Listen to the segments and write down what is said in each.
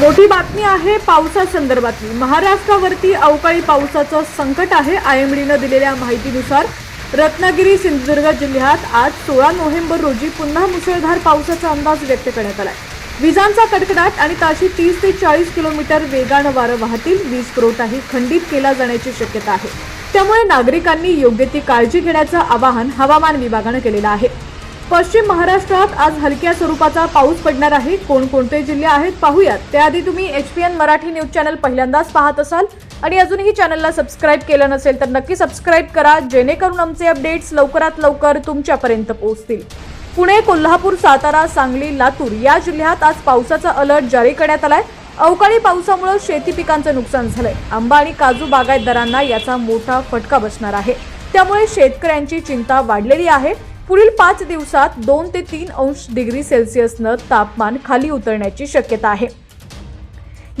मोठी बातमी आहे पावसासंदर्भातली. महाराष्ट्रावरती अवकाळी पावसाचं संकट आहे आय एम डीनं दिलेल्या माहितीनुसार रत्नागिरी सिंधुदुर्ग जिल्ह्यात आज सोळा नोव्हेंबर रोजी पुन्हा मुसळधार पावसाचा अंदाज व्यक्त करण्यात आलाय. विजांचा कडकडाट आणि ताशी तीस ते चाळीस किलोमीटर वेगानं वारं वाहतील. वीज पुरवठाही खंडित केला जाण्याची शक्यता आहे. त्यामुळे नागरिकांनी योग्य ती काळजी घेण्याचं आवाहन हवामान विभागानं केलेलं आहे. पश्चिम महाराष्ट्रात आज हलक्या स्वरूपाचा पाऊस पडणार आहे. कोणकोणते जिल्हे आहेत पाहूयात. त्याआधी तुम्ही H P N Marathi news channel पहिल्यांदाच पाहत असाल आणि अजूनही चॅनलला सबस्क्राईब केलं नसेल तर नक्की सबस्क्राईब करा जेणेकरून आमचे अपडेट्स लवकरात लवकर तुमच्यापर्यंत पोहोचतील. पुणे कोल्हापूर सातारा सांगली लातूर या जिल्ह्यात आज पावसाचा अलर्ट जारी करण्यात आलाय. अवकाळी पावसामुळे शेती पिकांचं नुकसान झालंय. आंबा आणि काजू बागायतदारांना याचा मोठा फटका बसणार आहे. त्यामुळे शेतकऱ्यांची चिंता वाढलेली आहे. पुढील पाच दिवसात दोन ते तीन अंश डिग्री सेल्सिअसनं तापमान खाली उतरण्याची शक्यता आहे.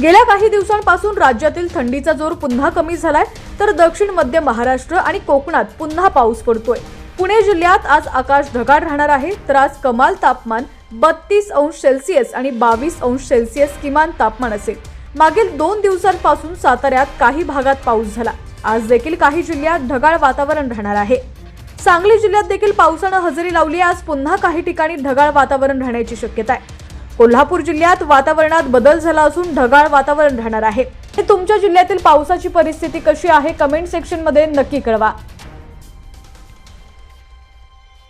गेल्या काही दिवसांपासून राज्यातील थंडीचा जोर पुन्हा कमी झालाय तर दक्षिण मध्य महाराष्ट्र आणि कोकणात पुन्हा पाऊस पडतोय. पुणे जिल्ह्यात आज आकाश ढगाळ राहणार आहे तर आज कमाल तापमान बत्तीस अंश सेल्सिअस आणि बावीस अंश सेल्सिअस किमान तापमान असेल. मागील दोन दिवसांपासून साताऱ्यात काही भागात पाऊस झाला. आज देखील काही जिल्ह्यात ढगाळ वातावरण राहणार आहे. सांगली जिल्ह्यात देखील पावसानं हजेरी लावली आज पुन्हा काही ठिकाणी ढगाळ वातावरण राहण्याची शक्यता आहे. कोल्हापूर जिल्ह्यात वातावरणात बदल झाला असून ढगाळ वातावरण राहणार आहे. हे तुमच्या जिल्ह्यातील पावसाची परिस्थिती कशी आहे? कमेंट सेक्शनमध्ये नक्की कळवा.